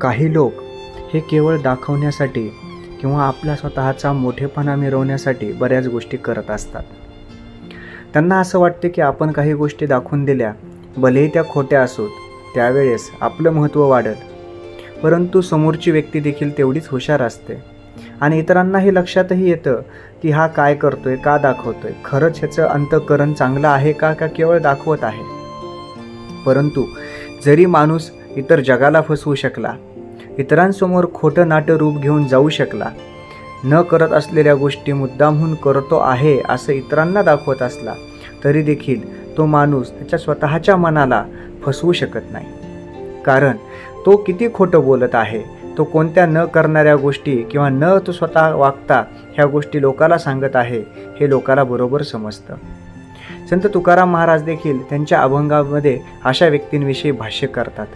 काही लोक हे केवळ दाखवण्यासाठी किंवा आपला स्वतःचा मोठेपणा मिरवण्यासाठी बऱ्याच गोष्टी करत असतात. त्यांना असं वाटते की आपण काही गोष्टी दाखवून दिल्या भलेही त्या खोट्या असोत त्यावेळेस आपलं महत्त्व वाढत. परंतु समोरची व्यक्ती देखील तेवढीच हुशार असते. आणि इतरांना हे लक्षातही येतं की हा काय करतोय का दाखवतोय खरंच ह्याचं अंतकरण चांगलं आहे का का केवळ दाखवत आहे? परंतु जरी माणूस इतर जगाला फसवू शकला. इतरांसमोर खोटं नाटं रूप घेऊन जाऊ शकला. न करत असलेल्या गोष्टी मुद्दामहून करतो आहे असं इतरांना दाखवत असला तरी देखील तो माणूस त्याच्या स्वतःच्या मनाला फसवू शकत नाही. कारण तो किती खोटं बोलत आहे तो कोणत्या न करणाऱ्या गोष्टी किंवा न तो स्वतः वागता ह्या गोष्टी लोकाला सांगत आहे हे लोकाला बरोबर समजतं. संत तुकाराम महाराज देखील त्यांच्या अभंगामध्ये अशा व्यक्तींविषयी भाष्य करतात.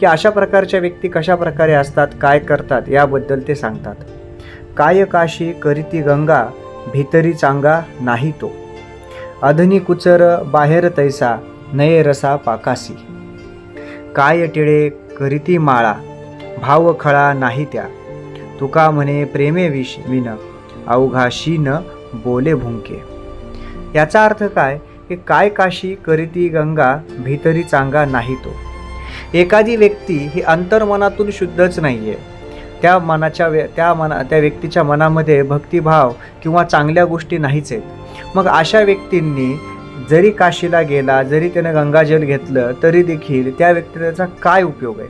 की अशा प्रकारच्या व्यक्ती कशा प्रकारे असतात काय करतात याबद्दल ते सांगतात. काय काशी करीती गंगा भीतरी चांगा नाही तो. अधनी कुचर बाहेर तैसा नये रसा पाकासी. काय टिळे करीती माळा भाव खळा नाही त्या. तुका म्हणे प्रेमे विष विन अवघाशी न बोले भुंके. याचा अर्थ काय? की काय काशी करीती गंगा भीतरी चांगा नाही तो. एखादी व्यक्ती ही अंतर्मनातून शुद्धच नाही आहे त्या मनाच्या व्य त्या मना त्या व्यक्तीच्या मनामध्ये भक्तिभाव किंवा चांगल्या गोष्टी नाहीच आहेत. मग अशा व्यक्तींनी जरी काशीला गेला जरी त्यानं गंगाजल घेतलं तरी देखील त्या व्यक्तीचा काय उपयोग आहे?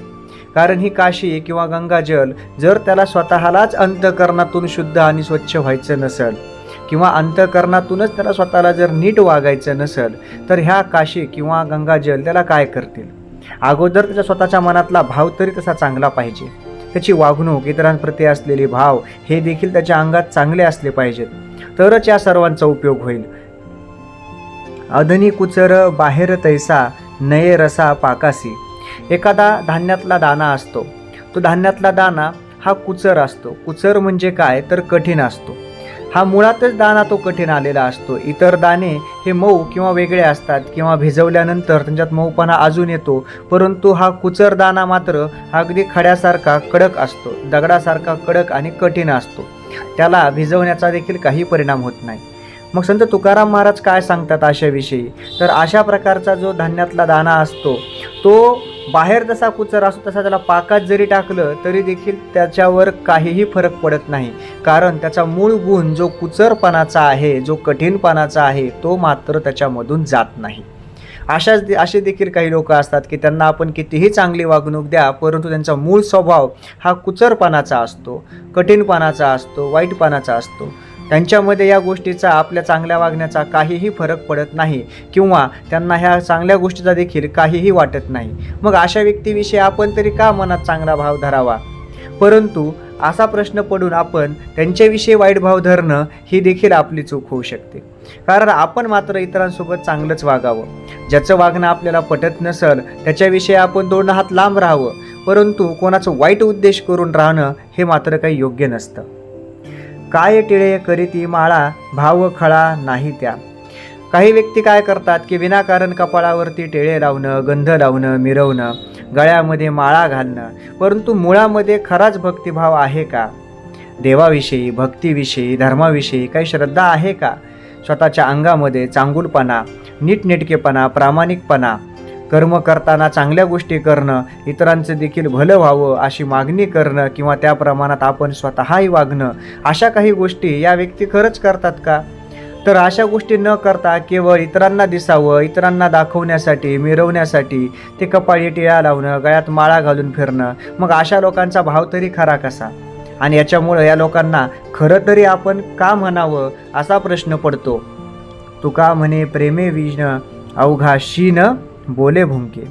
कारण ही काशी किंवा गंगाजल जर त्याला स्वतःलाच अंतकरणातून शुद्ध आणि स्वच्छ व्हायचं नसेल किंवा अंतकरणातूनच त्याला स्वतःला जर नीट वागायचं नसेल तर ह्या काशी किंवा गंगाजल त्याला काय करतील? अगोदर त्याच्या स्वतःच्या मनातला भाव तरी तसा चांगला पाहिजे. त्याची वागणूक इतरांप्रती असलेले भाव हे देखील त्याच्या अंगात चांगले असले पाहिजेत. तरच या सर्वांचा उपयोग होईल. अधनी कुचर बाहेर तैसा नये रसा पाकासी. एखादा धान्यातला दाना असतो. तो धान्यातला दाना हा कुचर असतो. कुचर म्हणजे काय? तर कठीण असतो. हा मुळातच दाना तो कठीण आलेला असतो. इतर दाणे हे मऊ किंवा वेगळे असतात किंवा भिजवल्यानंतर त्यांच्यात मऊपणा अजून येतो परंतु हा कुचर दाना मात्र हा अगदी खड्यासारखा कडक असतो. दगडासारखा कडक आणि कठीण असतो. त्याला भिजवण्याचा देखील काही परिणाम होत नाही. मग संत तुकाराम महाराज काय सांगतात अशाविषयी? तर अशा प्रकारचा जो धान्यातला दाना असतो तो बाहेर जसा कुचर असतो तसा त्याला पाकात जरी टाकलं तरी देखील त्याच्यावर काहीही फरक पडत नाही. कारण त्याचा मूळ गुण जो कुचरपणाचा आहे जो कठीणपणाचा आहे तो मात्र त्याच्यामधून जात नाही. अशाच दे असे देखील काही लोक असतात की त्यांना आपण कितीही चांगली वागणूक द्या परंतु त्यांचा मूळ स्वभाव हा कुचरपणाचा असतो कठीणपणाचा असतो वाईटपणाचा असतो. त्यांच्यामध्ये या गोष्टीचा आपल्या चांगल्या वागण्याचा काहीही फरक पडत नाही किंवा त्यांना ह्या चांगल्या गोष्टीचा देखील काहीही वाटत नाही. मग अशा व्यक्तीविषयी आपण तरी का मनात चांगला भाव धरावा? परंतु असा प्रश्न पडून आपण त्यांच्याविषयी वाईट भाव धरणं ही देखील आपली चूक होऊ शकते. कारण आपण मात्र इतरांसोबत चांगलंच वागावं. ज्याचं वागणं आपल्याला पटत नसल त्याच्याविषयी आपण दोन हात लांब राहावं. परंतु कोणाचं वाईट उद्देश करून राहणं हे मात्र काही योग्य नसतं. काय टिळे करीती माळा भाव खळा नाही त्या. काही व्यक्ती काय करतात की विनाकारण कपाळावरती टिळे लावणं गंध लावणं मिरवणं गळ्यामध्ये माळा घालणं. परंतु मुळामध्ये खराच भक्तिभाव आहे का? देवाविषयी भक्तीविषयी धर्माविषयी काही श्रद्धा आहे का? स्वतःच्या अंगामध्ये चांगुलपणा नीटनेटकेपणा प्रामाणिकपणा कर्म करताना चांगल्या गोष्टी करणं इतरांचं देखील भलं व्हावं अशी मागणी करणं किंवा त्या प्रमाणात आपण स्वतःही वागणं अशा काही गोष्टी या व्यक्ती खरंच करतात का? तर अशा गोष्टी न करता केवळ इतरांना दिसावं इतरांना दाखवण्यासाठी मिरवण्यासाठी ते कपाळी टिळा लावणं गळ्यात माळा घालून फिरणं मग अशा लोकांचा भाव तरी खरा कसा? आणि याच्यामुळं या लोकांना खरं तरी आपण का म्हणावं असा प्रश्न पडतो? तुका म्हणे प्रेमे विण अवघा शीन बोले भुंके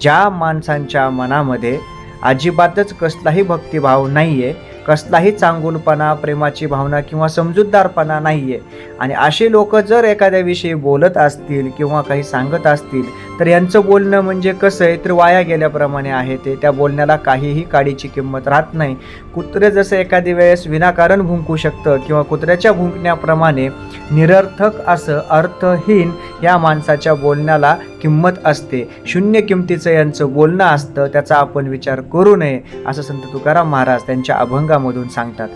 ज्या माणसांच्या मनामध्ये अजिबातच कसलाही भक्तिभाव नाही आहे कसलाही चांगुलपणा प्रेमाची भावना किंवा समजूतदारपणा नाही आहे आणि असे लोक जर एखाद्याविषयी बोलत असतील किंवा काही सांगत असतील तर यांचं बोलणं म्हणजे कसं आहे? तर वाया गेल्याप्रमाणे आहे ते. त्या बोलण्याला काहीही काडीची किंमत राहत नाही. कुत्रे जसं एखादी वेळेस विनाकारण भुंकू शकतं किंवा कुत्र्याच्या भुंकण्याप्रमाणे निरर्थक असं अर्थहीन या माणसाच्या बोलण्याला किंमत असते. शून्य किमतीचं यांचं बोलणं असतं त्याचा आपण विचार करू नये असं संत तुकाराम महाराज त्यांच्या अभंगामधून सांगतात.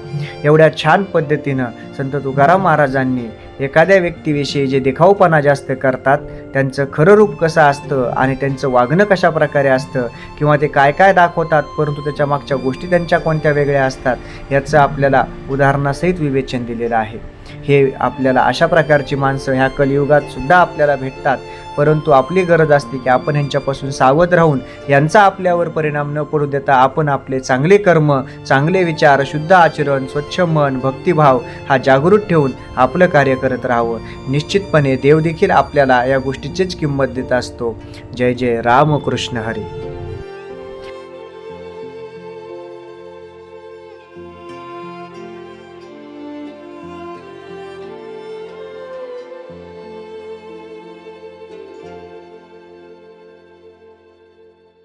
एवढ्या छान पद्धतीनं संत तुकाराम महाराजांनी एखाद्या व्यक्तीविषयी जे देखावपणा जास्त करतात त्यांचं खरं रूप कसं असतं आणि त्यांचं वागणं कशा प्रकारे असतं किंवा ते काय काय दाखवतात परंतु त्याच्या मागच्या गोष्टी त्यांच्या कोणत्या वेगळ्या असतात याचं आपल्याला उदाहरणासहित विवेचन दिलेलं आहे. हे आपल्याला अशा प्रकारची माणसं ह्या कलियुगात सुद्धा आपल्याला भेटतात. परंतु आपली गरज असते की आपण यांच्यापासून सावध राहून यांचा आपल्यावर परिणाम न पडू देता आपण आपले चांगले कर्म चांगले विचार शुद्ध आचरण स्वच्छ मन भक्तिभाव हा जागृत ठेवून आपलं कार्य करत राहावं. निश्चितपणे देव देखील आपल्याला या गोष्टीचीच किंमत देत असतो. जय जय रामकृष्ण हरी.